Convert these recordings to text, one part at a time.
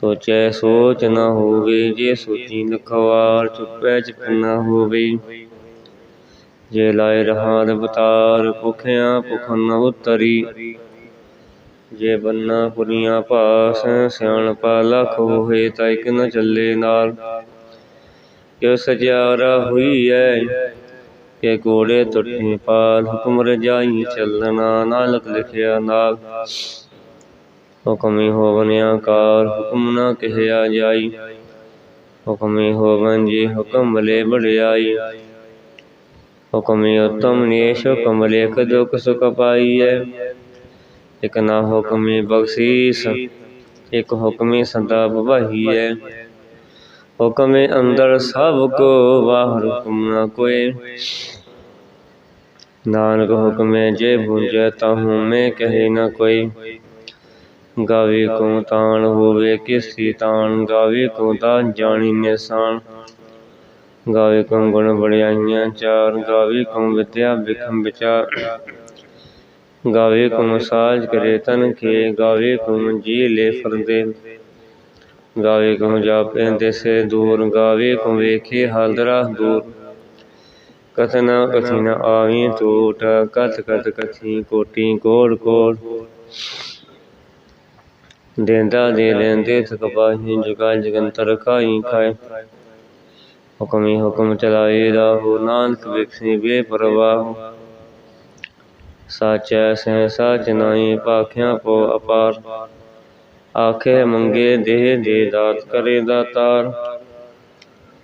ਸੋਚੈ ਸੋਚ ਨਾ ਹੋਵੇ, ਜੇ ਸੋਚੀ ਲਖਵਾਰ ਚੁੱਪੈ ਚੁੱਪ ਨ ਹੋਵੇ। ਜੇ ਲਾਇ ਰਹਾਦ ਬਤਾਰ ਭੁਖਿਆ ਭੁਖ ਨ ਉਤਰੀ। ਜੇ ਬੰਨਾ ਪੁਰੀਆਂ ਭਾਸ, ਸਿਆਣਪਾ ਲਖ ਹੋਏ, ਤਾਂ ਇਕ ਨ ਚੱਲੇ ਨਾਲ। ਕਿ ਸਜਿਆਰਾ ਹੋਈ ਐ ਕਿ ਕੋੜੇ ਤੁਠੀ ਪਾਲ, ਹੁਕਮ ਰਜਾਈ ਚੱਲਣਾ, ਨਾਨਕ ਲਿਖਿਆ ਨਾਲ। ਹੁਕਮੀ ਹੋਵਨ ਆਕਾਰ ਹੁਕਮ ਨਾ ਕਹਿਆ ਜਾਈ। ਹੁਕਮੀ ਹੋਵਨ ਜੀ ਹੁਕਮ ਲੈ ਬੜਾਈ ਹੁਕਮੀ ਉਤਮ ਨੇਸ਼ ਹੁਕਮ ਲੇਖ ਦੁਖ ਸੁਖ ਪਾਈਐ। ਇਕ ਨਾ ਹੁਕਮੀ ਬਖਸ਼ੀਸ, ਇਕ ਹੁਕਮੀ ਸਦਾ ਬਵਾਹੀਐ ਹੁਕਮੇ ਅੰਦਰ ਸਭ ਕੋ ਬਾਹਰ ਹੁਕਮ ਨਾ ਕੋਏ। ਨਾਨਕ ਹੁਕਮੇ ਜੇ ਬੁਝੈ ਤਾਹੂ ਮੈਂ ਕਹੇ ਨਾ ਕੋਈ ਗਾਵੇ ਕੋ ਤਾਣ ਹੋਵੇ ਕਿਸੀ ਤਾਣ, ਗਾਵੇ ਕੋ ਤਾਂ ਜਾਣੀ ਨਿਸ਼ਾਨ। ਗਾਵੇ ਕੋ ਗੁਣ ਬੜਾਈਆਂ ਚਾਰ, ਗਾਵੇ ਕੋ ਵਿਦਿਆ ਵਿਖਮ ਵਿਚਾਰ। ਗਾਵੇ ਕੋ ਸਾਜ ਕਰੇ ਤਨ ਕੇ ਗਾਵੇ ਕੋ ਜੀ ਲੈ ਫਰਦੇ। ਗਾਵੇ ਕੋ ਜਾਪੇ ਦੇਸੇ ਦੂਰ, ਗਾਵੇ ਕੋ ਵੇਖੇ ਹਾਲਦਰਾ ਦੂਰ। ਕਥਨਾ ਕਥਿਨ ਆਵੀ ਟੂਟ ਕਥ ਕਥ ਕਥੀ ਕੋਟੀ ਕੋੜ ਕੋੜ ਦੇਂਦਾ ਦੇ ਲੈਂਦੇ ਥਕ ਪਾਹੀ ਜੁਗਾ ਜਗੰਤਰ ਖਾਈ ਖਾਏ ਹੁਕਮੀ ਹੁਕਮ ਚਲਾਏ ਰਾਹੋ ਨਾਨਕ ਵਿਖਸੀ ਬੇਪਰਵਾਹ ਸਾਚੈ ਸਹਿ ਸਾਚ ਨਾਹੀ ਭਾਖਿਆ ਪੋ ਅਪਾਰ ਆਖੇ ਮੰਗੇ ਦੇਹ ਦੇ ਦਾਤ ਕਰੇ ਦਾਤਾਰ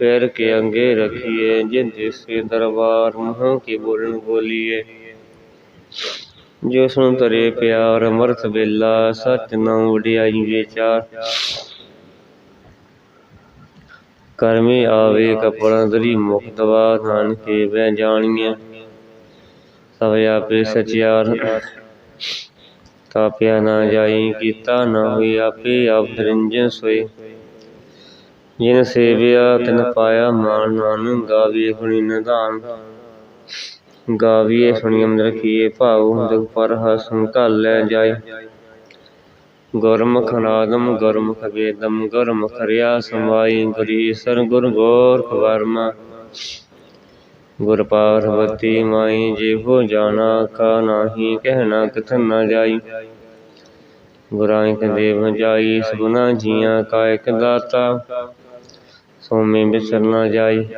ਪੈਰ ਕੇ ਅੰਗੇ ਰਖੀਏ ਜਿਨ ਦਿਸੇ ਦਰਬਾਰ ਮਹਾਂ ਕੀ ਬੋਲਣ ਬੋਲੀਏ ਜੋ ਸੁਣ ਤਰੇ ਪਿਆਰ, ਅਮਰਤ ਵੇਲਾ ਸਚ ਵਡਿਆਈ ਵਿਚਾਰ। ਕਰਮੀ ਆਵੇ ਕਪੜਾ ਦਰੀ ਮੁਖ ਨਾਨਕੇ ਬੈ ਜਾਣੀਏ ਸਭ ਆਪੇ ਸਚਿਆਰ। ਤਾਪਿਆ ਨਾ ਜਾਈ, ਕੀਤਾ ਨਾ ਹੋਈ, ਆਪੇ ਆਪ ਨਿਰੰਜਨ ਸੋਏ। ਜਿਨ ਸੇਵਿਆ, ਤਿਨ ਪਾਇਆ ਮਾਨ, ਨਾਨਕ ਗਾਵੇ ਹੁਣੀ ਨਿਧਾਨ। ਗਾਵੀਏ ਸੁਣੀ ਅੰਦਰ ਕੀਏ ਭਾਉ ਦੁਖ ਪਰ ਹਸੁ ਘਲ ਲੈ ਜਾਏ। ਗੁਰਮੁਖ ਨਾਦਮ, ਗੁਰਮੁਖ ਵੇਦਮ, ਗੁਰਮੁਖ ਰਿਆ ਸਮਾਈ ਗੁਰੀ ਗੁਰ ਗੋਰਖ ਵਰਮਾ। ਗੁਰ ਪਾਰਵਤੀ ਮਾਈ, ਜਿਹੋ ਜਾਣਾ ਕਾ ਨਾਹੀ ਕਹਿਣਾ ਕਥਨ ਨਾ ਜਾਈ। ਗੁਰਾਂ ਇਕ ਦੇਵ ਜਾਈ ਸਗੁਨਾ ਜੀਆਂ ਕਾ ਇਕ ਦਾਤਾ, ਸੋਮੇ ਵਿਸਰ ਨਾ ਜਾਈ।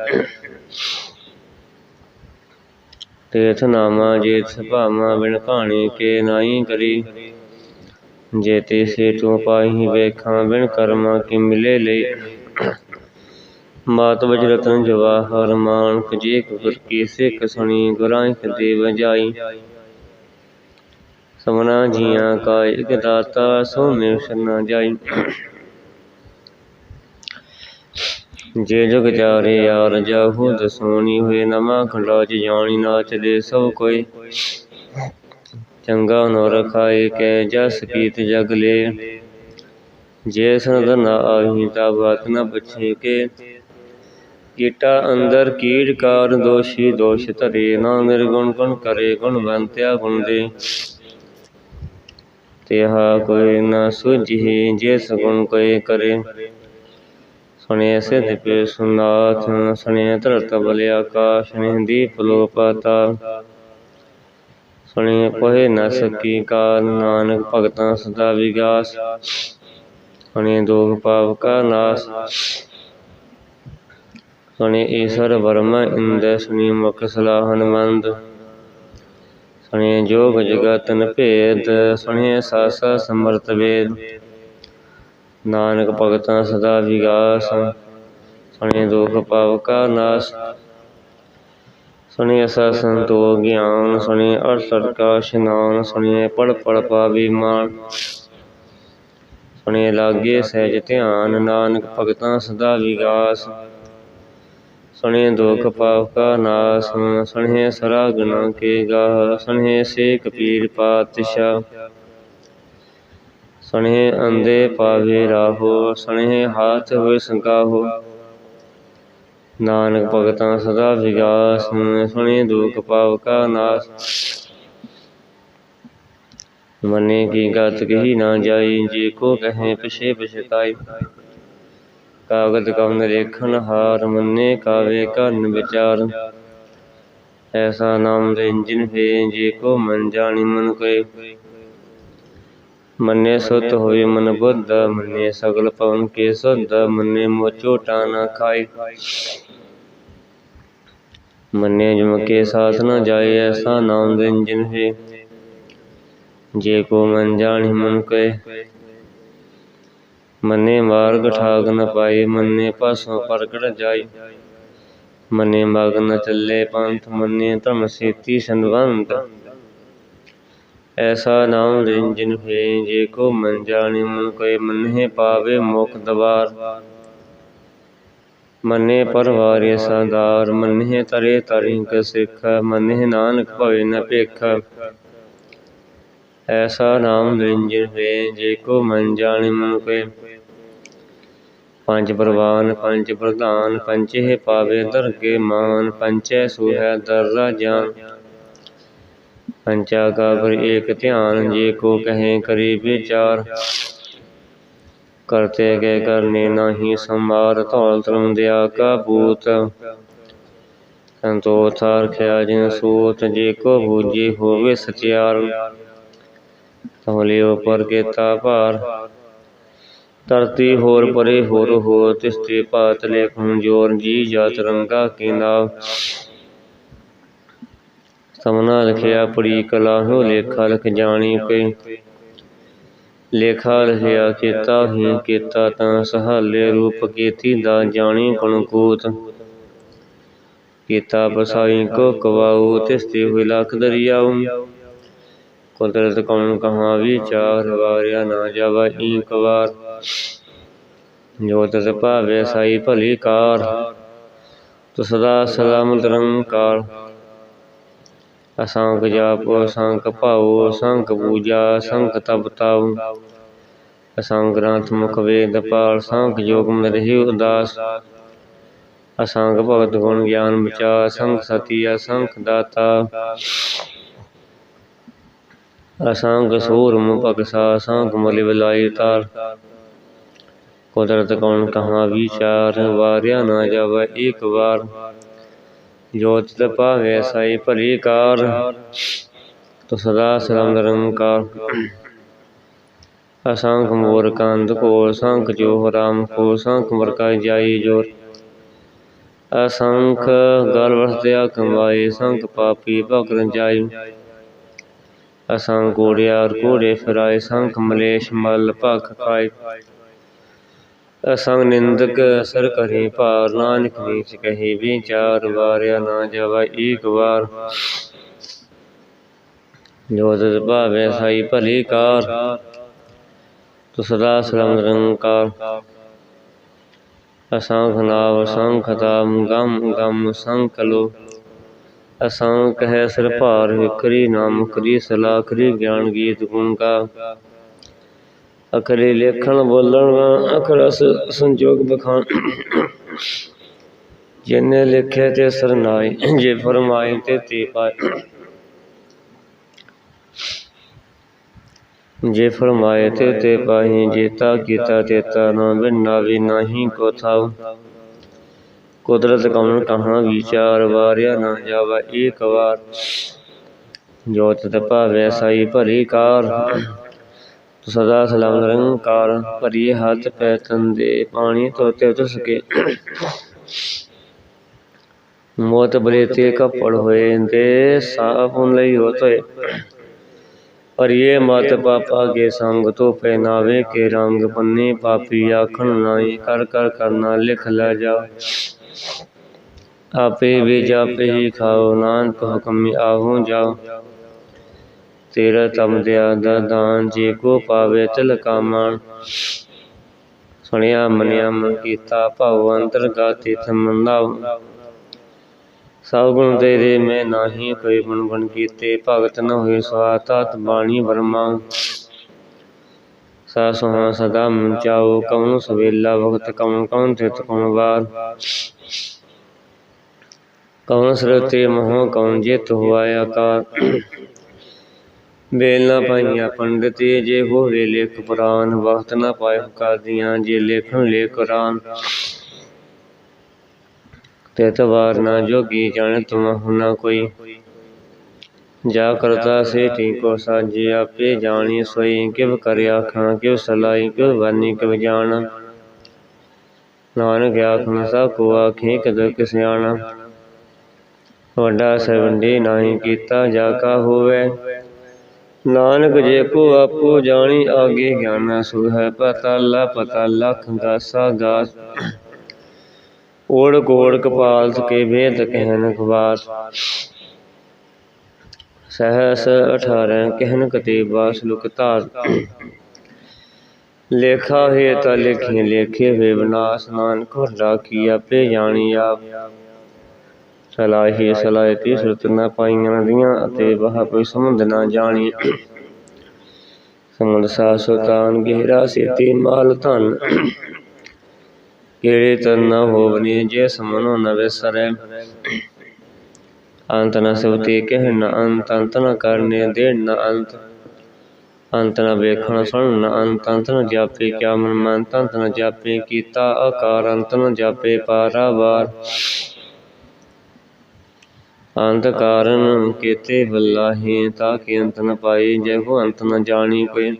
ਤੀਰਥ ਨਾਮਾ ਜੇਤ ਸੁਭਾਵਾਂ ਬਿਨ ਭਾਣੇ ਕੇ ਨਾਹੀ ਕਰੀ। ਜੇ ਤੇ ਸੇ ਤੂੰ ਪਾਹੀ ਵੇਖਾਂ ਬਿਨ ਕਰਮਾਂ ਕੀ ਮਿਲੇ ਲਈ। ਮਾਤ ਵਜ ਰਤਨ ਜਵਾਹਰ ਮਾਨ ਜੇ ਗੁਰ ਕੀ ਸਿੱਖ ਸੁਣੀ ਗੁਰਾਂ ਇਕ ਦੇਵ ਜਾਈ। ਸਮਨਾ ਜੀਆਂ ਕਾ ਇਕ ਦਾਤਾ ਸੋ ਮੇ ਸਰਨਾ ਜਾਈ। ਜੇ ਜੁਗ ਚਾਰੇ ਯਾਰ ਜਾਹੂ, ਦਸੋਣੀ ਹੋਏ ਨਮਾ ਖੰਡਾ ਜਾਣੀ ਨਾ ਚਲੇ ਸਭ ਕੋਈ। ਚੰਗਾ ਨੋ ਰਖਾਏ ਕੈ ਜਸ ਕੀਤ ਜਗ ਲੈ। ਜੇ ਸੰਦ ਨਾ ਆਹੀ ਤਾ ਬਾਤ ਨ ਪੁੱਛੇ ਕੇ। ਕੀਟਾ ਅੰਦਰ ਕੀੜ ਕਾਰ ਦੋਸ਼ੀ, ਦੋਸ਼ ਧਰੇ ਨਾ ਨਿਰਗੁਣ ਗੁਣ ਕਰੇ ਗੁਣ ਬੰਤਿਆ ਗੁਣ ਦੇ। ਤਿਹਾ ਕੋਈ ਨ ਸੁਝੀ ਜਿਸ ਗੁਣ ਕੋਈ ਕਰੇ। ਸੁਣੇ ਸਿਧ ਪੇ ਸੁਨਾਥ ਸੁਣੇ ਧਰਤ ਬਲ ਆਕਾਸ਼ ਨੇ ਦੀਪ ਲੋ ਪਾਤਾ ਸੁਣੇ ਕੋਹਿ ਨ ਸਕੀ ਕਾਲ, ਨਾਨਕ ਭਗਤਾਂ ਸਦਾ ਵਿਗਾਸ ਸੁਣੇ ਦੋਖ ਪਾਪ ਕਾ ਨਾਸ। ਸੁਣੇ ਈਸ਼ਰ ਵਰਮ ਇੰਦ, ਸੁਣੀ ਮੁਖ ਸਲਾਹਨ ਮੰਦ ਸੁਣੇ ਜੋਗ ਜਗਤਨ ਭੇਦ ਸੁਣਿਐ ਸਾਸਾ ਸਮਰਤ ਵੇਦ। ਨਾਨਕ ਭਗਤਾਂ ਸਦਾ ਵਿਗਾਸ ਸੁਣੇ ਦੁਖ ਪਾਪ ਕਾ ਨਾਸ। ਸੁਣੇ ਅਸਾ ਸੰਤੋ ਗਿਆਨ ਸੁਣੇ ਅਰਸਰ ਕਾ ਇਸ਼ਨਾਨ ਸੁਣੇ ਪੜ ਪੜ ਪਾਵੀ ਮਾਨ ਸੁਣੇ ਲਾਗੇ ਸਹਿਜ ਧਿਆਨ, ਨਾਨਕ ਭਗਤਾਂ ਸਦਾ ਵਿਗਾਸ। ਸੁਣੇ ਦੁਖ ਪਾਪ ਕਾ ਨਾਸ ਸੁਣੇ ਸਰਾ ਗੁਨਾ ਕੇ ਗਾ ਸੁਣੇ ਸੇ ਕਪੀਰ ਪਾਤਸ਼ਾਹ। ਸੁਣੇ ਅੰਦੇ ਪਾਵੇ ਰਾਹੋ ਸੁਣੇ ਹਾਥ ਹੋਏ ਸੰਗਾਹੋ। ਨਾਨਕ ਭਗਤਾਂ ਸਦਾ ਵਿਗਾਸ ਸੁਣੇ ਦੁਖ ਪਾਪ ਕਾ ਨਾਸ। ਮਨੇ ਕੀ ਗਤ ਕਹੀ ਨਾ ਜਾਈ, ਜੇ ਕੋ ਕਹੇ ਪਿਛੇ ਪਛਤਾਈ। ਕਾਗਦ ਕਵਨ ਰੇਖਨ ਹਾਰ, ਮੰਨੇ ਕਾਵੇ ਕਰਨ ਵਿਚਾਰ। ਐਸਾ ਨਾਮ ਰੰਜਨ ਹੈ, ਜੇ ਕੋ ਮਨ ਜਾਣੀ ਮਨ ਕੋਏ। ਮੰਨੇ ਸੁਤ ਹੋਏ ਮਨ ਬੁੱਧ, ਮੰਨੇ ਸਗਲ ਪਵਨ ਕੇ ਸੁਧ, ਮੰਨੇ ਮੋਚੋ ਨਾ ਖਾਈ ਮੰਨੇ ਜਮ ਕੇ ਸਾਥ ਨ ਜਾਏ, ਐਸਾ ਨਾਮ ਰੰਜਨ ਹੈ। ਜੇ ਕੋ ਮਨ ਜਾਣੀ ਮਨ ਕੋਏ ਮੰਨੇ ਮਾਰਗ ਠਾਗ ਨ ਪਾਈ ਮੰਨੇ ਪਾਸੋਂ ਪ੍ਰਗਟ ਜਾਈ ਮੰਨੇ ਮਗ ਨ ਚੱਲੇ ਪੰਥ, ਮੰਨੇ ਧਰਮ ਸੇਤੀ ਸੰਵੰਤ ਐਸਾ ਨਾਮ ਰਿੰਜਨ ਹੈ ਜੇ ਕੋ ਮਨ ਜਾਣੇ, ਮਨ ਕੋਏ ਮੰਨੇ ਪਾਵੇ ਮੁਖ ਦਵਾਰ। ਮੰਨੇ ਪਰਵਾਰੇ ਸਾਦਾਰ ਮੰਨੇ ਤਰੇ ਤਰਿ ਕ ਸਿੱਖ ਮੰਨੇ ਨਾਨਕ ਭਵੇ ਨ ਭੇਖ। ਐਸਾ ਨਾਮ ਰਿੰਜਨ ਹੈ ਜੇ ਕੋ ਮਨ ਜਾਣੇ, ਮਨ ਕੋਏ ਪੰਜ ਪ੍ਰਵਾਨ, ਪੰਜ ਪ੍ਰਧਾਨ ਪੰਚੇ ਪਾਵੇ ਦਰਗੇ ਮਾਨ ਪੰਚੈ ਸੁਹੈ ਦਰਰਾ ਜਾਨ। ਪੰਚਾ ਕਾ ਪਰ ਏਕ ਧਿਆਨ, ਜੇ ਕੋ ਕਹੇ ਕਰੀ ਵਿਚਾਰ। ਕਰਤੇ ਗਏ ਕਰਨੇ ਨਾਹੀ ਸੰਮਾਰ ਧੌਲ ਤਰਮ ਦਿਆ ਕਾ ਬੂਤ। ਸੰਤੋ ਜਿਨ ਸੂਤ, ਜੇ ਕੋ ਬੂਝੇ ਹੋਵੇ ਸਚਿਆਰ। ਤਮਲਿਓ ਪਰ ਕੇਤਾ ਭਾਰ। ਧਰਤੀ ਹੋਰ ਪਰੇ ਹੋਰ ਹੋ ਤਿਸਤੇ ਪਾਤ ਲੇਖਣ ਜੋਰ, ਜੀ ਜਾ ਤਿਰੰਗਾ ਕੀ ਨਾਵ ਸਮਨਾ ਲਿਖਿਆ ਪੜੀ ਕਲਾ ਲੇਖਾ ਲਿਖ ਜਾਣੀ ਕੋਈ ਲੇਖਾ ਲਿਖਿਆ, ਕੀਤਾ ਹੀ ਕੀਤਾ ਤਾਂ ਸਹਾਲੇ ਰੂਪ ਕੀਤੀ ਦਾ ਜਾਣੀ ਗੁਣ ਕੂਤ ਕੀਤਾ ਬਸਾਈ ਕੋ ਕਵਾਉ ਤਿਸਤੇ ਹੋਇ ਲਖ ਦਰਿਆਉ ਕੁਦਰਤ ਕੌਣ ਕਹਾ ਵਿਚਾਰ, ਵਾਰਿਆ ਨਾ ਜਾਵਾ ਈਕ ਵਾਰ ਜੋ ਤਸ ਭਾਵੇ ਸਾਈ ਭਲੀ ਕਾਰ ਤੋ ਸਦਾ ਸਲਾਮਤ ਰੰਕਾਰ ਅਸੰਖ ਜਾਪ ਅਸੰਖ ਭਾਉ ਅਸੰਖ ਪੂਜਾ ਅਸੰਖ ਤਪ ਤਾਉ। ਅਸੰਖ ਗ੍ਰੰਥ ਮੁਖ ਵੇਦ ਪਾਲ ਸੰਖ ਜੋਗ ਮਨ ਉਦਾਸ। ਅਸੰਖ ਭਗਤ ਗੁਣ ਗਿਆਨ ਬਚਾ ਅਸੰਖ ਸਤੀ ਅਸੰਖ ਦਾਤਾ। ਅਸੰਖ ਸੂਰਮ ਭਗਸਾ ਅਸੰਖ ਮਲਿ ਬਲਾਈ ਤਾਰ। ਕੁਦਰਤ ਕੌਣ ਕਹਾ ਵਿਚਾਰ, ਵਾਰਿਆ ਨਾ ਜਾਵੇ ਇੱਕ ਵਾਰ। ਜੋਤ ਤੇ ਭਾਵੇ ਸਾਈ ਭਲੀ ਕਾਰ। ਤੋ ਸਦਾ ਸਲਾਮ ਨਿਰੰਕਾਰ ਅਸੰਖ ਮੋਰ ਕੰਦ ਕੋ ਸੰਖ ਜੋ ਰਾਮ ਕੋ ਸੰਖ ਮਰਕਾ ਜਾਈ ਜੋਰ। ਅਸੰਖ ਗਲ ਵਸਦਿਆ ਕਮਾਏ ਸੰਖ ਪਾਪੀ ਭਗਰਨ ਜਾਈ। ਅਸੰਖ ਕੋੜਿਆਰ ਕੋੜੇ ਫਿਰਾਏ, ਸੰਖ ਮਲੇਸ਼ ਮਲ ਭਖ ਖਾਏ। ਅਸੰਗ ਨਿੰਦਕ ਅਸਰ ਕਰੇ, ਭਾਰ ਨਾਨਕ ਨੀਚ ਕਹੀ ਵਿਚਾਰ ਵਾਰਿਆ ਨਾ ਜਾਵਾ ਏਕ ਵਾਰ। ਜੋ ਤਤ ਭਾਵੇ, ਸਾਈ ਭਲੀ ਕਾਰ। ਤੋ ਸਦਾ ਸਲਾਮ ਨਿਰੰਕਾਰ ਅਸੰਖ ਨਾਵ ਅਸੰਖ ਤਾਮ ਗਮ ਗਮ ਸੰਖ ਲੋ। ਅਸੰਖ ਹੈ ਸਿਰ ਭਾਰ ਵਿਕਰੀ ਨਾਮ ਕਰੀ ਸਲਾ ਕਰੀ, ਗਿਆਨ ਗੀਤ ਗੁਣ ਕਾ ਅਕਰੇ ਲੇਖਣ, ਬੋਲਣ ਅਖਰਸ ਸੰਜੋਗ ਬਖਾਨ ਜਿਨੇ ਲਿਖੇ ਤੇ ਸਰਨਾਈ ਜੇ ਫਰਮਾਏ ਤੇ ਤੇ ਪਾਏ। ਜੇ ਫਰਮਾਏ ਤੇ ਤੇ ਪਾਹੀ, ਜੇਤਾ ਕੀਤਾ ਤੇਤਾ ਨਾ ਬਿਨਾ ਵੀ ਨਹੀਂ ਕੋ ਥਾਉ। ਕੁਦਰਤ ਕਮਨ ਕਹਾ ਵਿਚਾਰ ਵਾਰਿਆ ਨਾ ਜਾਵਾ ਏਕ ਵਾਰ। ਜੋ ਤਤ ਭਾਵੇ ਸਾਈ ਭਰੀ ਕਾਰ। ਸਦਾ ਸਲਾਮ ਨਿਰੰਕਾਰ, ਭਰੀਏ ਹੱਥ ਪੈ ਤੰਦੇ, ਪਾਣੀ ਤੋਤੇ ਉਤਸ ਕੇ ਮੋਤ ਬਲੇ ਕਪੜ ਹੋਏ ਦੇ ਸਾਪੁਨ ਲਈ ਹੋਤੋਏ ਭਰੀਏ ਮਤ ਪਾਪਾ ਕੇ ਸੰਗ ਤੋ ਪਹਿਨਾਵੇ ਕੇ ਰੰਗ ਪੰਨੇ ਪਾਪੀ, ਆਖਣ ਨਾਈ ਕਰ ਕਰ ਕਰਨਾ ਲਿਖ ਲੈ ਜਾ। ਆਪੇ ਵੀ ਜਾਪੇ ਹੀ ਖਾਓ, ਨਾਨਕ ਹੁਕਮ ਆਹੂ ਜਾਓ। ਤੇਰਾ ਤਮ ਦਿਆ ਦਾ ਦਾਨ ਜੇ ਕੋ ਪਾਵੇ ਤਿਲ ਕਾਮਣ ਸੁਣਿਆ, ਮੰਨਿਆ, ਮਨ ਕੀਤਾ, ਭਉ ਅੰਤਰ ਗਾਤੀ ਥਮੰਦਾਉ ਸਭ ਗੁਣ ਤੇਰੇ ਮੈਂ ਨਾਹੀ, ਕੋਈ ਗੁਣ ਗੁਣ ਕੀਤੇ, ਭਗਤ ਨ ਹੋਏ ਸਵਾਤਾ ਬਾਣੀ ਵਰਮਾ। ਸਾ ਸੁਹਾ ਸਦਾ ਮਨ ਚਾਓ ਕਉਨ ਸਵੇਲਾ ਵਕਤ ਕਉਨ ਕਉਨ ਤਿਤ ਕਉਨ ਵਾਰ। ਕਉਨ ਸਰਤੇ ਮੋਹ ਕਉਨ ਜਿਤ ਹੋਆ ਆਕਾਰ। ਬੇਲ ਨਾ ਪਾਈਆਂ ਪੰਡਤੀ ਜੇ ਹੋਵੇ ਲੇਖ ਪੁਰਾਨ ਵਕਤ ਨਾ ਪਾਏ ਕਾਦੀਆਂ, ਜੇ ਲੇਖਣ ਲੇ ਕੁਰਾਨ ਤਿਤ ਵਾਰ ਨਾ ਜੋਗੀ ਜਾਣ ਤੁਮ ਹੁਨਾ ਕੋਈ। ਜਾ ਕਰਤਾ ਸੇ ਕੋ ਸਾਜੇ ਆਪੇ ਜਾਣੀ ਸੋਈ, ਕਿਵ ਕਰ ਆਖਾਂ ਕਿਵ ਸਲਾਈ, ਕਿਵ ਵਾਨੀ ਕਿਵ ਜਾਣ। ਨਾਨਕ ਆਖਣ, ਸਭ ਕੋ ਆਖੇ, ਕਦ ਕਿਸਿਆਣਾ ਵੱਡਾ ਸਵੰਡੀ ਨਾਹੀ ਕੀਤਾ, ਜਾ ਕਾ ਹੋਵੇ। ਨਾਨਕ ਜੇ ਕੋ ਆਪੋ ਜਾਣੀ, ਆਗੇ ਗਿਆਨ ਸੁ ਹੈ। ਪਤਾ ਲਾ ਪਤਾ ਗਾਸ ਓੜ ਕੋੜ ਕਪਾਲ ਕੇ ਵੇਦ ਕਹਿਨ ਖਵਾਸ ਸਹਸ 18 ਕਹਿਨ ਕਤੇਬਾ ਸ਼ਲੋਕ ਧਾਰ। ਲੇਖਾ ਹੈ ਤਾ ਲਿਖੇ ਲੇਖੇ ਵੇ ਵਿਨਾਸ਼। ਨਾਨਕ ਵੱਡਾ ਕੀ ਆਪੇ ਜਾਣੀ ਆਪ। ਸਲਾਹੀ ਸਲਾਇਤੀ ਸੁਰਤ ਨਾ ਪਾਈਆਂ ਦੀਆਂ ਅਤੇ ਵਹ ਕੋਈ ਸਮਝ ਨਾ ਜਾਣੀ ਸਮੁੰਦ ਸਾ ਸੁਲਤਾਨ ਗਹਿਰਾ ਸੇਤੀ ਮਾਲ ਧਨ। ਕਿਹੜੇ ਤਨ ਨ ਹੋਵਨੀ, ਜੇ ਸਮਨੋ ਨ ਵਿਸਰੈ। ਅੰਤ ਨ ਸਵਤੀ ਕਹਿ ਨ ਅੰਤ ਅੰਤ ਨ ਕਰਨੇ ਦੇਣ ਨ ਅੰਤ। ਅੰਤ ਨ ਵੇਖਣ ਸੁਣ ਨ ਅੰਤ ਅੰਤ ਨ ਜਾਪੇ ਕਿਆ ਮਨ ਮਨ ਅੰਤ ਨ ਜਾਪੇ ਕੀਤਾ ਆਕਾਰ, ਅੰਤ ਨ ਜਾਪੇ ਪਾਰਾਵਾਰ। ਅੰਤ ਕਾਰਨ ਕੀਤੇ ਬੱਲਾਹੀ ਤਾਂ ਕਿ ਅੰਤ ਨ ਪਾਈ ਜੇ ਕੋ ਅੰਤ ਨ ਜਾਣੀ ਕੋਈ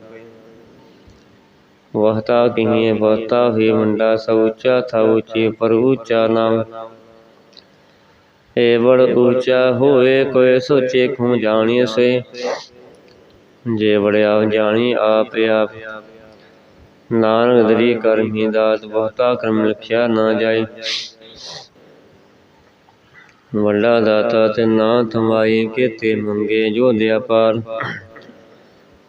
ਵਹਤਾ ਕਹੀਏ ਵਹਤਾ ਵੀ ਮੰਡਾ ਸਭ ਉੱਚਾ ਥਾ ਉੱਚੀ ਪਰ ਉੱਚਾ ਨਾਮ। ਏ ਬੜ ਉੱਚਾ ਹੋਏ ਕੋਈ ਸੋਚੇ ਖੂ ਜਾਣੀ ਸੇ ਜੇ ਬੜਿਆ ਜਾਣੀ ਆਪ ਆਪ। ਨਾਨਕ ਦਰੀ ਕਰਮੀ ਦਾਤ ਬਹੁਤਾ ਕਰਮ ਲਿਖਿਆ ਨਾ ਜਾਏ। ਵੱਡਾ ਦਾਤਾ ਤੇ ਨਾ ਥਮਾਈ ਕੀਤੇ ਮੰਗੇ ਜੋ ਦਿਆ ਪਾਰ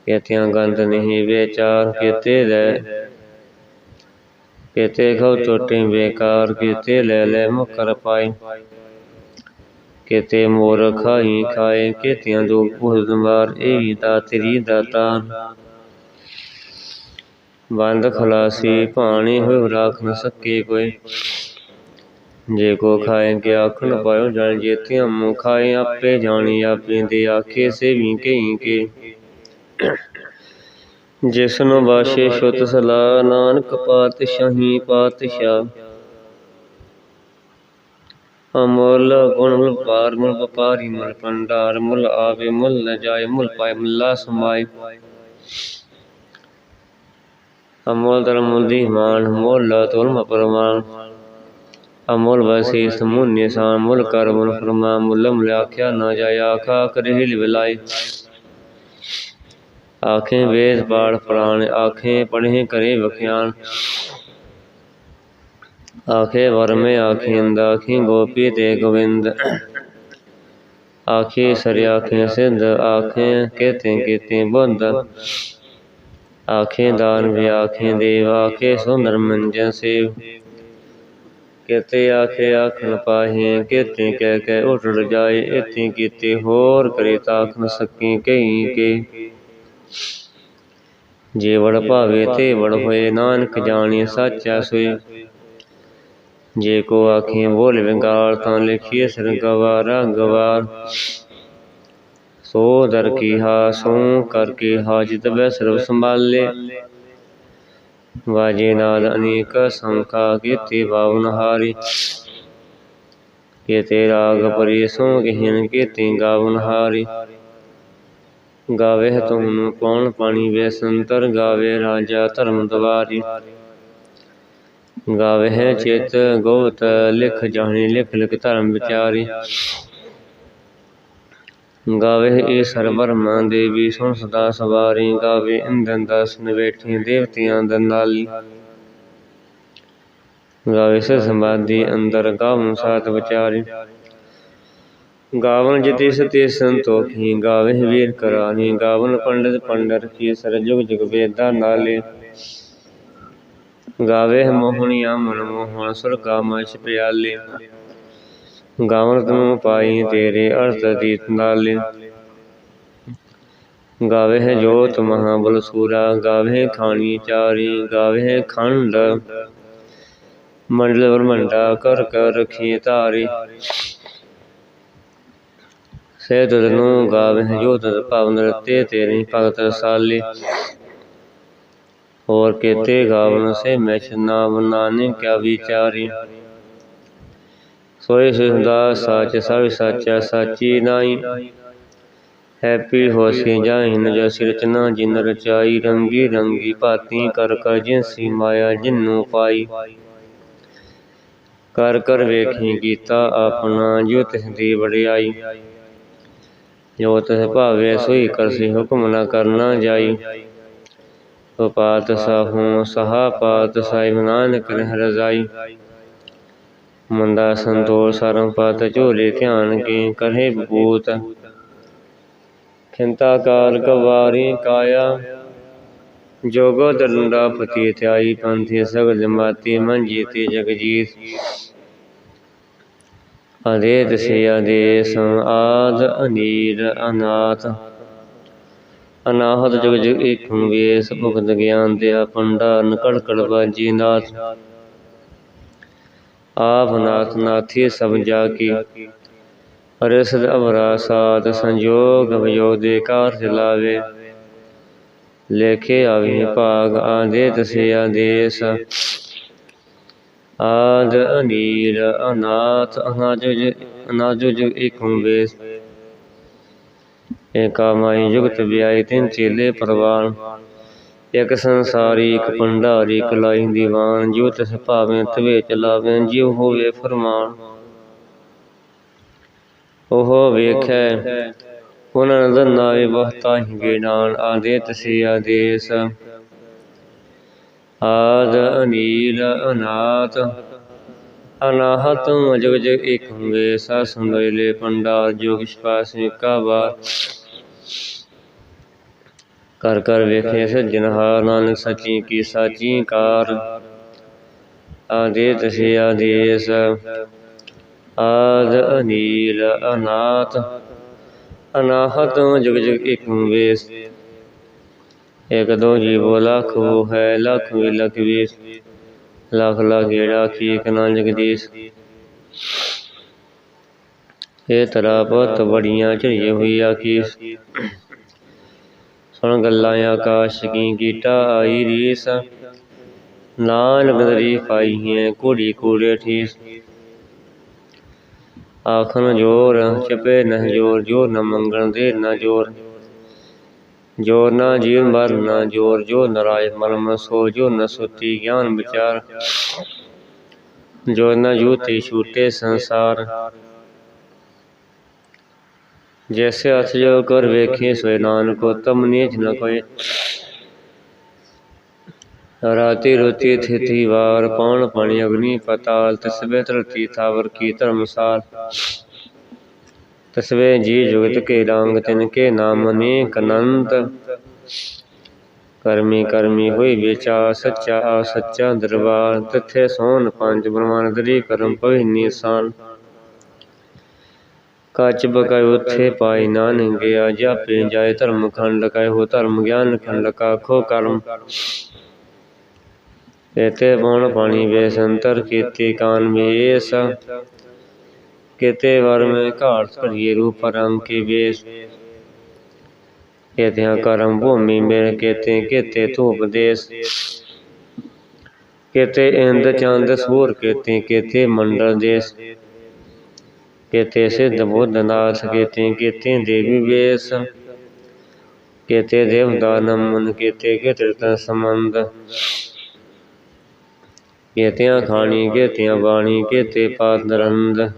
ਕੇਤਿਆਂ ਗੰਦ ਨਹੀਂ ਵਿਚਾਰ ਕੀਤੇ ਲੈ ਕੀਤੇ ਖਉ ਟੋਟੇ ਬੇਕਾਰ ਕੀਤੇ ਲੈ ਲੈ ਮੁਕਰ ਪਾਈ। ਕੀਤੇ ਮੋਰ ਖਾਈ ਖਾਏ ਕੀਤਿਆਂ ਜੋ ਪੁੱਤ ਮਾਰ, ਇਹ ਦਾ ਤੇਰੀ ਦਾਤਾ ਬੰਦ ਖਲਾਸੀ ਪਾਣੀ ਹੋਇ ਰਾਖ ਨ ਸਕੇ ਕੋਈ। ਜੇ ਕੋ ਖਾਏ ਕੇ ਆਖਣ ਪਾਇਓ ਜਾਣ ਜੇਤਿਆਂ ਮੂੰ ਖਾਏ ਆਪੇ ਜਾਣੀ ਆਪੇ ਦੇ ਆਖੇ ਸੇ ਕਹੀਂ ਕੇ ਜਿਸਨੂੰ ਬਾਸ਼ੇ ਛੁਤ ਸਲਾ ਨਾਨਕ ਪਾਤਸ਼ਾਹੀ ਪਾਤਸ਼ਾਹ ਅਮੁੱਲ ਗੁਣ ਮੁਲ ਪਾਰ ਮੁਲ ਵਪਾਰੀ ਮੁਲ ਪੰਡਾਰ ਮੁਲ ਆਵੇ ਮੁਲ ਨ ਜਾਏ ਮੁਲ ਪਾਏ ਮੁਲਾ ਸਮਾਏ ਅਮੋਲ ਧਰਮ ਮੁਲ ਦੀ ਮਾਨ ਮੁੱਲ ਤੁਲਮ ਪਰਮਾਨ ਅਮੋਲ ਵਸੀ ਸਮੂਹ ਨਿਸ਼ਾਨ ਮੁਲ ਕਰ ਮੁਲ ਫਰਮਾ ਮੁਲ ਮੁਲ ਆਖਿਆ ਨਾ ਜਾਏ ਆਖਾ ਕਰੇ ਹਿਲ ਵਿਲਾਈ ਆਖੇ ਵੇਦ ਪਾੜ ਪੁਰਾਣ ਆਖੇ ਪੜ੍ਹੇ ਕਰੇ ਵਖਿਆਨ ਆਖੇ ਵਰਮੇ ਆਖਿੰਦ ਆਖੀ ਗੋਪੀ ਤੇ ਗੋਵਿੰਦ ਆਖੇ ਸਰਿ ਆਖੇ ਸਿੱਧ ਆਖੇ ਕੇਤੇ ਕੇਤੇ ਬੁੱਧ ਆਖੇ ਦਾਨ ਵੀ ਆਖੇ ਦੇਵ ਆਖੇ ਸੁੰਦਰ ਮੰਜਨ ਸੇਵ ਕੇਤੇ ਆਖੇ ਆਖਣ ਪਾਹੇ, ਕੇਤੇ ਕਹਿ ਕੇ ਉਠੜ ਜਾਏ ਇਤੀ ਕੀਤੇ ਹੋਰ ਕਰੇ ਤਾਖ ਨ ਸਕੀ ਕਈ ਕੇ। ਜੇ ਵੜ ਭਾਵੇ ਤੇ ਵੜ ਹੋਏ, ਨਾਨਕ ਜਾਣੀ ਸਾਚਾ ਸੋਏ। ਜੇ ਕੋ ਆਖੇ ਬੋਲ ਵਿਗਾਲ ਤਾਂ ਲਿਖੀਏ ਸਿਰ ਗਵਾਰਾ ਗਵਾਰ। ਸੋ ਦਰ ਕੀ ਹਾ ਸੋ ਕਰ ਕੇ ਹਾਜਤ ਬੈ ਸਰਬ ਸੰਭਾਲੇ। ਵਾਜੇ ਨਾਦ ਅਨੇਕ ਸੰਖਾ ਕੀਤੇ ਬਾਵਨ ਹਾਰੀ। ਕੀਤੇ ਰਾਗ ਪਰੀ ਕਹਿਨ ਕੀਤੇ ਗਾਵਨ ਹਾਰੀ। ਗਾਵੇ ਤੁਮ ਕੌਣ ਪਾਣੀ ਵੇ ਸੰਤਰ, ਗਾਵੇ ਰਾਜਾ ਧਰਮ ਦਵਾਰੀ। ਗਾਵੇ ਚਿਤ ਗੋਤ ਲਿਖ ਜਾਣੀ ਲਿਖ ਲਿਖ ਧਰਮ ਵਿਚਾਰੀ। ਗਾਵੇ ਏ ਸਰਬਰਮਾ ਦੇਵੀ ਸੁਣ ਸਦਾ ਸਵਾਰੀ, ਗਾਵੇ ਇੰਦਨ ਦਸ ਨਵੇਠੀ, ਦੇਵਤਿਆਂ ਦੰਦਾਲੀ ਗਾਵੇ ਸੇ ਸੰਬਾਦੀ ਅੰਦਰ ਗਾਵਨ ਸਾਤ ਵਿਚਾਰੀ। ਗਾਵਨ ਜਿਤੇ ਸਤੇ ਸੰਤੋਖੀ, ਗਾਵੇ ਵੀਰ ਕਰਾਨੀ ਗਾਵਨ ਪੰਡਿਤ ਪੰਡਰ ਕੀ ਸਰ ਜੁਗ ਜੁਗ ਵੇਦਾ ਨਾਲੇ। ਗਾਵੇ ਗਾਵਨ ਨੂੰ ਪਾਈ ਤੇਰੇ ਅਰਥ ਦੀ ਨਾਲੇ। ਗਾਵੇ ਜੋਤ ਮਹਾਬਲ ਸੂਰਾ, ਗਾਵੇ ਖਾਣੀ ਚਾਰੀ, ਗਾਵੇ ਖੰਡ। ਮੰਡਲ ਬ੍ਰਹਮੰਡਾ ਕਰ ਕਰ ਰਖੀ ਧਾਰੀ। ਸੇ ਤਦਨੂੰ ਗਾਵੇ ਜੋਤ ਭਵਨ ਰਤੇ ਤੇਰੀ ਭਗਤ ਰਸਾਲੀ ਹੋਰ ਕੇਤੇ ਗਾਵਨ ਸੇ ਮੈਛ ਨਾਮ ਨਾਨਕ ਕਿਆ ਵਿਚਾਰੀ। ਸੋਏ ਸਿਧਾ ਸਾਚ ਸਭ ਸਾਚਾ, ਸਾਚੀ ਨਾਈ ਹੈਪੀ ਹੋਸੀ ਜਾਹਿਨ ਜਸ ਰਚਨਾ ਜਿਨ ਰਚਾਈ। ਰੰਗੀ ਰੰਗੀ ਭਾਤੀ ਕਰ ਕਰ ਜਿਨਸੀ ਮਾਇਆ ਜਿਨੂੰ ਪਾਈ। ਕਰ ਕਰ ਵੇਖੀ ਕੀਤਾ ਆਪਣਾ ਜੋ ਤਿਸ ਦੀ ਵਡਿਆਈ। ਜੋ ਤਿਸ ਭਾਵੇ ਸੋਈ ਕਰਸੀ ਹੁਕਮ ਨਾ ਕਰਨਾ ਜਾਈ। ਉਪਾਤ ਸਾਹੂ, ਸਹਾ ਪਾਤ ਸਾਹਿਬ ਨਾਨਕ ਰਹਿ ਰਜ਼ਾਈ। ਮੰਦਾ ਸੰਤੋষ ਸਰਮ ਝੋਲੇ, ਧਿਆਨ ਕੀ ਕਰੇ ਬੂਤ? ਖਿੰਤਾ ਕਾਲ ਕਵਾਰੀ ਕਾਇਆ, ਜੋਗੋ ਦਰੁੰਡਾ ਪਤੀ ਧਿਆਈ ਪੰਥੀ ਸਗਲ ਮਾਤੀ ਮਨ ਜੀਤੀ ਜਗਜੀਤ। ਅਦੇਤ ਸੇ ਆਦੇਸ ਆਦ ਅਨੀਰ ਅਨਾਥ। ਅਨਾਹਤ ਜਗ ਜਗ ਏਕ ਵੇਸ, ਭੁਗਤ ਗਿਆਨ ਦਿਆ ਪੰਡਾ ਨਕੜ ਕੜ ਬਾਜੀ ਨਾਥ। ਆਪ ਨਾਥ ਨਾਥੀ ਸਭ ਕੀ ਅਰਸਦ ਅਵਰਾ ਸਾਧ ਸੰਜੋਗ ਵਿਜੋਗ ਦੇ ਕਾਰ ਚਲਾਵੇ ਲੇਖੇ ਆਵੀ ਭਾਗ, ਆਦੇ ਤਸੇ ਆਦੇਸ। ਆਦ ਅਨੀਲ, ਅਨਾਥ, ਅਨਾਜੁਜ ਅਨਾਜੁਜ ਏਕ ਵੇਸ। ਏਕਾ ਮਾਈ ਜੁਗਤ ਵਿਆਈ ਤਿੰਨ ਚੇਲੇ ਪਰਵਾਨ। ਇਕ ਸੰਸਾਰੀ, ਇਕ ਭੰਡਾਰੀ ਕਲਾਈ ਦੀਵਾਨ, ਜੋ ਤਿਸ ਭਾਵੇਂ ਤਵੇ ਚਲਾਵੇਂ ਜਿਉ ਹੋਵੇ ਫਰਮਾਨ। ਉਹ ਵੇਖੈ, ਉਹਨਾਂ ਦਨਾਏ ਬਹਤਾ ਹੀ ਗੇਨਾਨ ਆਦੇ ਤਸੇ ਆਦੇਸ। ਆਦ ਅਨੀਲ ਅਨਾਥ, ਅਨਾਹਤ ਜਗ ਜਗ ਇਕ ਹੁੰਗੇ ਸਾ ਸੁੰਦਰਲੇ ਪੰਡਾਰ ਜੋ ਵਿਸ਼ਵਾਸ ਕਾ ਬਾਤ। ਘਰ ਘਰ ਵੇਖੇ ਸੱਜਣਹਾਰ ਨਾਨਕ ਸੱਚੀ ਕੀ ਸਾਚੀ ਕਾਰ। ਆਦੇ ਤਸੇ ਆਦੇਸ, ਆਦ ਅਨੀਲ ਅਨਾਥ, ਅਨਾਹਤ ਜਗ ਜਗ ਇਕ ਵੇਸ। ਇਕ ਦੋ ਜੀਵੋ ਲੱਖ ਉਹ ਹੈ, ਲੱਖ ਵੀ ਲਖ ਵੀਸ। ਲੱਖ ਲੱਖ ਗੇੜਾ ਕੀ ਇਕ ਨਾ ਜਗਦੀਸ਼ ਇਹ ਤਰਾ ਬਹੁਤ ਬੜੀਆਂ ਝੜੀਏ ਹੋਈ ਆਖੀਸ ਸੁਣ ਗੱਲਾਂ ਆਕਾਸ਼ ਕੀ ਕੀਟਾ ਆਈ ਰੀਸ। ਨਾਨਕ ਦਰੀ ਪਾਈ ਹੈ ਕੋੜੀ ਕੋੜੇ ਠੀਸ। ਆਖਣ ਜੋਰ ਚਪੇ ਨਹ ਜੋਰ ਜੋਰ ਨ ਮੰਗਣ ਦੇ ਨ ਜੋਰ। ਜੋਰ ਨਾ ਜੀਵ ਮਰ ਨਾ ਜੋਰ, ਜੋ ਨਰਾਇ ਮਰਮ ਸੋ ਜੋ ਨ ਸੁਤੀ ਗਿਆਨ ਵਿਚਾਰ। ਜੋ ਨ ਜੂਤੀ ਛੂਟੇ ਸੰਸਾਰ। ਜੈਸੇ ਅਥ ਜੋ ਕਰ ਵੇਖੇ ਸੋਇ ਨਾਨਕ ਉਤਮ ਨੀਚ ਨ ਕੋਏ ਰਾਤੀ ਰੋਤੀ ਥਿਤੀ ਵਾਰ, ਪੌਣ ਪਾਣੀ ਅਗਨੀ ਪਤਾਲ ਤਸਬੇ ਧਰਤੀ ਥਾਵਰ ਕੀ ਧਰਮਸਾਰ ਤਸਵੇ ਜੀ ਜੁਗਤ ਕੇ ਰੰਗ ਤਿਨ ਕੇ ਨਾਮ ਅਨੇਕ ਅਨੰਤ। ਕਰਮੀ ਕਰਮੀ ਹੋਈ ਵਿਚਾ, ਸੱਚਾ ਆ ਸੱਚਾ ਦਰਬਾਰ। ਤਥੇ ਸੋਨ ਪੰਜ ਬ੍ਰਹਮਣ ਦਰੀ ਕਰਮ ਪਵਿ ਨਿਸਾਨ ਕਚ ਬਕਾਇ ਉਥੇ ਪਾਈ ਨਾਨਕ ਗਿਆ ਜਾਪੇ ਜਾਏ ਧਰਮ ਖੰਡ ਲਗਾਏ ਹੋ ਧਰਮ ਗਿਆਨ ਖੰਡ ਕਾ ਖੋ ਕਰਮ। ਕੇਤੇ ਬੋਣ ਪਾਣੀ ਬੇਸੰਤਰ ਕੀਤੇ ਕਾਨ ਮੇਸ ਕੇਤੇ ਵਰ ਮੈਂ ਘਾਟ ਭਰੀਏ ਰੂਪ ਰੰਗ ਕੇ ਬੇਸ ਕੇਤਿਆਂ ਕਰਮ ਭੂਮੀ ਮੇਰ ਕੇਤੇ ਕੇਤੇ ਧੂਪ ਦੇਸ। ਕੇਤੇ ਇੰਦ ਚੰਦ ਸੂਰ ਕੇਤੇ ਕੇਤੇ ਮੰਡਲ ਦੇਸ। देश कहते सिद्ध बुद्ध नाथ कहते कहते देवी वेश कहते देवता नमन कहते कहते संबंध कहते खानी कहते बाणी कहते पात नरंद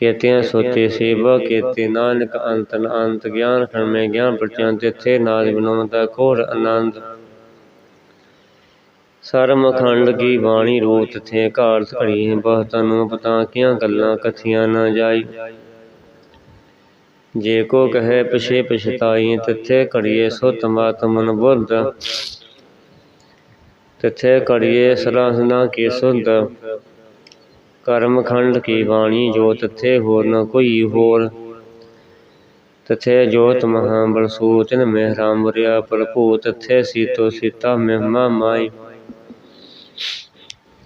ਕੇਤਿਆਂ ਸੋਤੇ ਸੇਵਾ ਕੇਤੇ ਨਾਨਕ ਅੰਤਨ ਅੰਤ ਗਿਆਨ ਖਰਮੇ ਗਿਆਨ ਪ੍ਰਚਾਨ ਤਿਥੇ ਨਾਦ ਬਿਨੋਦਾ ਕੋਰ ਆਨੰਦ ਸਰਮ ਖੰਡ ਕੀ ਬਾਣੀ ਰੂਤ ਥੇ ਘਾਲ ਘੜੀ ਬਹੁਤ ਨੂੰ ਪਤਾ ਕਿਆਂ ਗੱਲਾਂ ਕਥੀਆਂ ਨਾ ਜਾਈ। ਜੇ ਕੋ ਕਹੇ ਪਿਛੇ ਪਛਤਾਈ, ਤਿਥੇ ਘੜੀਏ ਸੁਤ ਮਾਤ ਬੁੱਧ। ਤਿਥੇ ਘੜੀਏ ਸਰਾਸਨਾ ਕੀ ਸੁਧ। ਕਰਮ ਖੰਡ ਕੀ ਬਾਣੀ ਜੋ ਤਥੇ ਹੋਰ ਨ ਕੋਈ ਹੋਰ। ਤਥੇ ਜੋਤ ਮਹਾ ਬਲਸੂਤਨ ਮਹਿਰਾਮ ਰਿਆ ਪ੍ਰਭੂ, ਤਥੇ ਸੀਤੋ ਸੀਤਾ ਮਹਿਮਾ ਮਾਈ।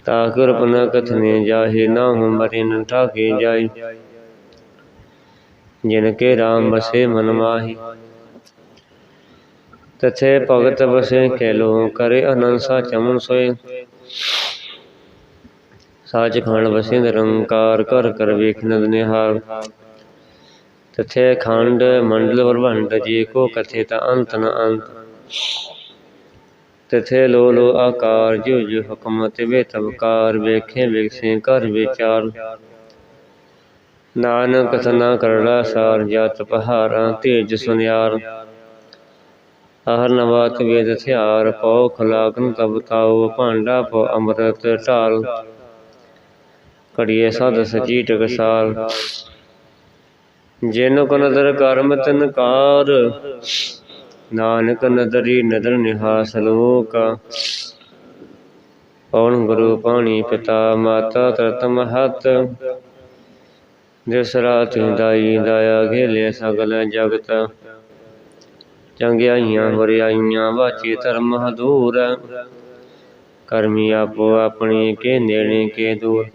ਤਾਕੁਰ ਪਨ ਕਥਨੇ ਜਾਹੇ, ਨਾ ਹੂੰ ਮਰਿ ਨ ਠਾਕੇ ਜਾਈ ਜਿਨ ਕੇ ਰਾਮ ਬਸੇ ਮਨ ਮਾਹੀ। ਤਥੇ ਭਗਤ ਬਸੇ ਕੈਲੋ, ਕਰੇ ਅਨੰਦ ਸਾ ਚਮਨ ਸੋਏ। ਸਾਚ ਖੰਡ ਵਸੇ ਨਿਰੰਕਾਰ ਕਰ ਕਰ ਵੇਖ ਨਦ ਨਿਹਾਰ ਤਥੇ ਖੰਡ ਮੰਡਲ ਵਰਵੰਡ ਜੀ ਕੋ ਕਥੇ ਤਾ ਅੰਤ ਨ ਅੰਤ। ਤਥੇ ਲੋ ਲੋ ਆਕਾਰ ਜੋ ਜੋ ਹੁਕਮ ਤੇ ਤਬਕਾਰ ਵੇਖੇ ਵੇਖੇ ਕਰ ਵਿਚਾਰ। ਨਾਨਕ ਕਥਨਾ ਕਰੜਾ ਸਾਰ, ਜਤ ਪਹਾਰਾਂ ਤੇਜ ਸੁਨਿਆਰ। ਹਰ ਨਵਾਤ ਵੇਦ ਥਿਆਰ ਪਉ ਖਲਾਕਨ ਤਬ ਤਾਉ, ਭਾਂਡਾ ਪਉ ਅੰਮ੍ਰਿਤ ਢਾਲ। ਕੜੀਏ ਸਦ ਸਚੀ ਟਕਸਾਲ ਜਿਨ ਕੋ ਨਦਰ ਕਰਮ ਤਨਕਾਰ ਨਾਨਕ ਨਦਰੀ ਨਦਰ ਨਿਹਾਸ ਲੋਕ ਪਵਨ ਗੁਰੂ ਪਾਣੀ ਪਿਤਾ ਮਾਤਾ ਤਰਤ ਮਹਤ। ਜਿਸ ਰਾਤ ਦਾਈ ਦਾਇਆ ਘੇਲੇ ਸਗਲ ਜਗਤ। ਚੰਗਿਆਈਆਂ ਵਰਿਆਈਆਂ ਵਾਚੇ ਧਰਮ ਹਦੂਰ। ਕਰਮੀ ਆਪੋ ਆਪਣੀ ਕੇ ਨੇੜੇ ਕੇ ਦੂਰ।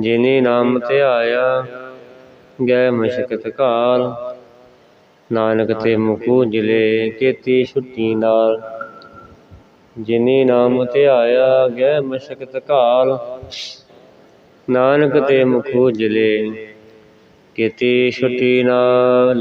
ਜਿਨੇ ਨਾਮ ਧਿਆਇਆ ਗੈ ਮਸ਼ਕਤ ਕਾਲ। ਨਾਨਕ ਤੇ ਮੁਕੂ ਜਿਲੇ ਕੀਤੀ ਛੁੱਟੀ ਨਾਲ। ਜਿਨੇ ਨਾਮ ਧਿਆਇਆ ਗੈ ਮਸ਼ਕਤ ਕਾਲ ਨਾਨਕ ਤੇ ਮੁਖੂ ਜਿਲੇ ਕੀਤੀ ਛੁੱਟੀ ਨਾਲ।